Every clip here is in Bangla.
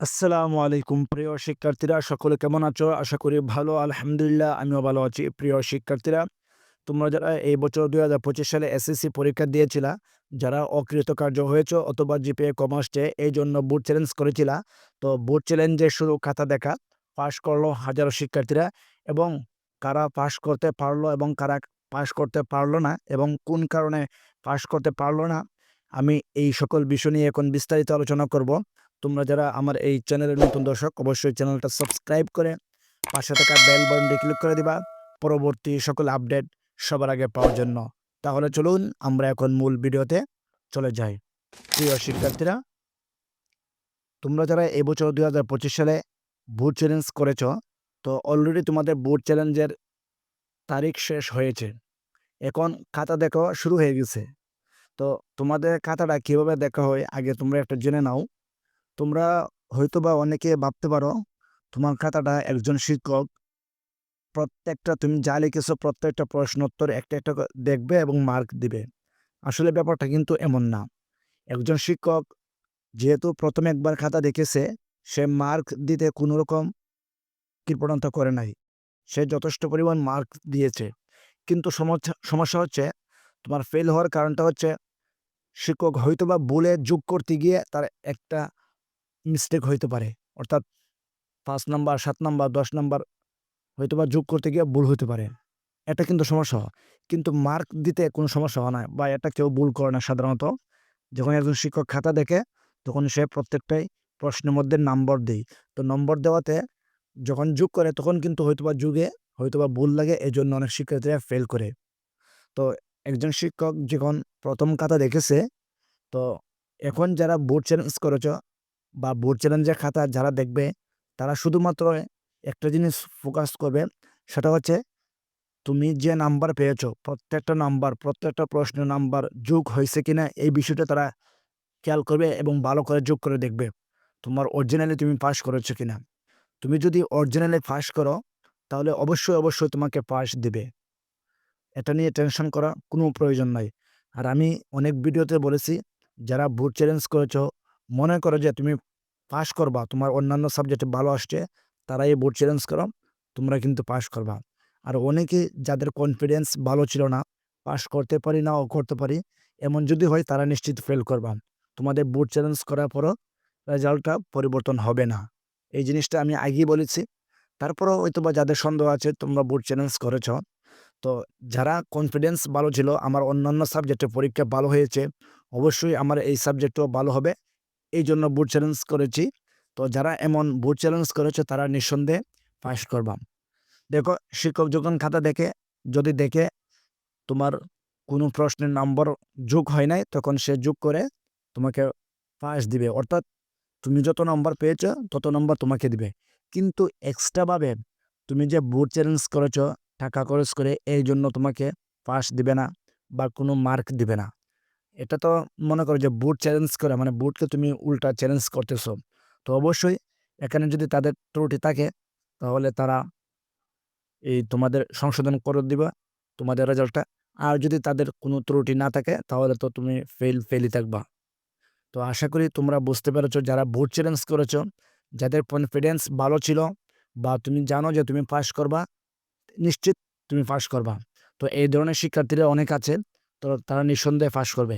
আসসালামু আলাইকুম। প্রিয় শিক্ষার্থীরা, সকলে কেমন আছো? আশা করি ভালো, আলহামদুলিল্লাহ, আমিও ভালো আছি। প্রিয় শিক্ষার্থীরা, তোমরা যারা এই বছর দুই হাজার পঁচিশ সালে এসএসসি পরীক্ষা দিয়েছিলা, যারা অকৃতকার্য হয়েছে অথবা জিপিএ কম আসছে এই জন্য বুট চ্যালেঞ্জ করেছিলা, তো বুট চ্যালেঞ্জে শুরু খাতা দেখা পাশ করল হাজারো শিক্ষার্থীরা এবং কারা পাশ করতে পারল এবং কারা পাশ করতে পারল না এবং কোন কারণে পাশ করতে পারল না, আমি এই সকল বিষয় নিয়ে এখন বিস্তারিত আলোচনা করব। তোমরা যারা আমার এই চ্যানেলের নতুন দর্শক, অবশ্যই চ্যানেলটা সাবস্ক্রাইব করে পাশে থাকা বেল বাটনটি ক্লিক করে দিবা। পরবর্তী সকল আপডেট সবার আগে পাওয়ার জন্য। তাহলে চলুন, আমরা এখন মূল ভিডিওতে চলে যাই। প্রিয় শিক্ষার্থীরা, তোমরা যারা এবছর দুই হাজার পঁচিশ সালে বুট চ্যালেঞ্জ করেছ, তো অলরেডি তোমাদের বুট চ্যালেঞ্জের তারিখ শেষ হয়েছে। এখন খাতা দেখা, শুরু হয়ে গেছে। তো তোমাদের খাতাটা কীভাবে দেখা হয়, আগে তোমরা একটা জেনে নাও। তোমরা হয়তোবা অনেকে ভাবতে পারো, তোমার খাতাটা একজন শিক্ষক। প্রত্যেকটা তুমি যা লিখেছো, প্রত্যেকটা প্রশ্নোত্তর একটা একটা দেখবে এবং মার্ক দিবে। আসলে ব্যাপারটা কিন্তু এমন না। একজন শিক্ষক যেহেতু প্রথমে একবার খাতা দেখেছে, সে মার্ক দিতে কোনো রকম কৃপণতা করে নাই। সে যথেষ্ট পরিমাণ মার্ক দিয়েছে। কিন্তু সমস্যা সমস্যা হচ্ছে, তোমার ফেল হওয়ার কারণটা হচ্ছে, শিক্ষক হয়তোবা বলে যোগ করতে গিয়ে তার একটা মিস্টেক হইতে পারে। অর্থাৎ পাঁচ নাম্বার, সাত নাম্বার, দশ নাম্বার হয়তো বা যোগ করতে গিয়ে ভুল হতে পারে। এটা কিন্তু সমস্যা। হয় কিন্তু মার্ক দিতে কোনো সমস্যা হয় না বা এটা কেউ ভুল করে না সাধারণত। যখন একজন শিক্ষক খাতা দেখে, তখন সে প্রত্যেকটাই প্রশ্নের মধ্যে নাম্বার দেয়। তো নম্বর দেওয়াতে যখন যোগ করে, তখন কিন্তু হয়তোবা যুগে হয়তোবা ভুল লাগে এই জন্য অনেক শিক্ষার্থীরা ফেল করে। তো একজন শিক্ষক যখন প্রথম খাতা দেখেছে, তো এখন যারা বোর্ড চ্যালেঞ্জ করেছ বা বোর্ড চ্যালেঞ্জের খাতা যারা দেখবে, তারা শুধুমাত্র একটা জিনিস ফোকাস করবে, সেটা হচ্ছে তুমি যে নাম্বার পেয়েছ, প্রত্যেকটা নাম্বার প্রত্যেকটা প্রশ্নের নাম্বার যোগ হয়েছে কিনা এই বিষয়টা তারা খেয়াল করবে এবং ভালো করে যোগ করে দেখবে, তোমার অরিজিনালি তুমি পাস করেছ কিনা। তুমি যদি অরিজিনালি পাস করো, তাহলে অবশ্যই অবশ্যই তোমাকে পাস দেবে। এটা নিয়ে টেনশন করা কোনো প্রয়োজন নাই। আর আমি অনেক ভিডিওতে বলেছি, যারা বুট চ্যালেঞ্জ করেছ, মনে করো যে তুমি পাস করবা, তোমার অন্যান্য সাবজেক্টে ভালো আসছে, তারাই বোর্ড চ্যালেঞ্জ করো, তোমরা কিন্তু পাশ করবা। আর অনেকে যাদের কনফিডেন্স ভালো ছিল না, পাশ করতে পারি নাও করতে পারি, এমন যদি হয় তারা নিশ্চিত ফেল করবা। তোমাদের বোর্ড চ্যালেঞ্জ করার পরও রেজাল্টটা পরিবর্তন হবে না। এই জিনিসটা আমি আগেই বলেছি। তারপরও হয়তো বা যাদের সন্দেহ আছে, তোমরা বোর্ড চ্যালেঞ্জ করেছ। তো যারা কনফিডেন্স ভালো ছিল, আমার অন্যান্য সাবজেক্টে পরীক্ষা ভালো হয়েছে, অবশ্যই আমার এই সাবজেক্টও ভালো হবে। এই জন্য বুট চ্যালেঞ্জ করেছি। তো যারা এমন বুট চ্যালেঞ্জ করেছে, তারা নিঃসন্দেহে পাস করবা। দেখো, শিক্ষক যখন খাতা দেখে, যদি দেখে তোমার কোনো প্রশ্নের নম্বর যোগ হয় নাই, তখন সে যোগ করে তোমাকে পাস দিবে। অর্থাৎ তুমি যত নম্বর পেয়েছ, তত নম্বর তোমাকে দিবে। কিন্তু এক্সট্রাভাবে তুমি যে বুট চ্যালেঞ্জ করেছ, টাকা খরচ করে এই জন্য তোমাকে পাস দিবে না বা কোনো মার্ক দিবে না। এটা তো মনে করো যে বুট চ্যালেঞ্জ করে মানে বুটকে তুমি উল্টা চ্যালেঞ্জ করতেছো। তো অবশ্যই এখানে যদি তাদের ত্রুটি থাকে, তাহলে তারা এই তোমাদের সংশোধন করে দিবে, তোমাদের রেজাল্টটা আর যদি তাদের কোনো ত্রুটি না থাকে, তাহলে তো তুমি ফেল ফেলই থাকবা। তো আশা করি তোমরা বুঝতে পেরেছ, যারা বুট চ্যালেঞ্জ করেছ, যাদের কনফিডেন্স ভালো ছিল বা তুমি জানো যে তুমি পাস করবা, নিশ্চিত তুমি পাস করবা। তো এই ধরনের শিক্ষার্থীরা অনেক আছে তারা নিঃসন্দেহে পাস করবে।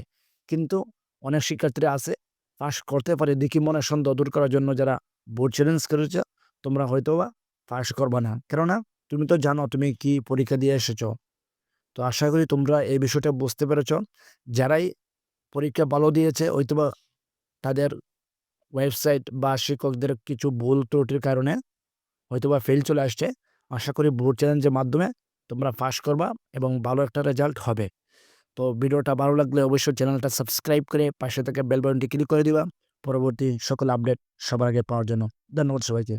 কিন্তু অনেক শিক্ষার্থীরা আছে পাস করতে পারে। দেখি মনে সন্দেহ দূর করার জন্য যারা বোর্ড চ্যালেঞ্জ করেছে, তোমরা হয়তো বা পাস করবা না। কেননা, তুমি তো জানো তুমি কি পরীক্ষা দিয়ে এসেছ। তো আশা করি তোমরা এই বিষয়টা বুঝতে পেরেছ। যারাই পরীক্ষা ভালো দিয়েছে হয়তো বা তাদের ওয়েবসাইট বা শিক্ষকদের কিছু ভুল ত্রুটির কারণে হয়তো বা ফেল চলে আসছে। আশা করি বোর্ড চ্যালেঞ্জের মাধ্যমে তোমরা পাস করবা এবং ভালো একটা রেজাল্ট হবে। তো ভিডিওটা ভালো লাগলে অবশ্যই চ্যানেলটা সাবস্ক্রাইব করে পাশে থেকে বেল ক্লিক করে দিবা। পরবর্তী সকল আপডেট সবার আগে পাওয়ার জন্য। ধন্যবাদ সবাইকে।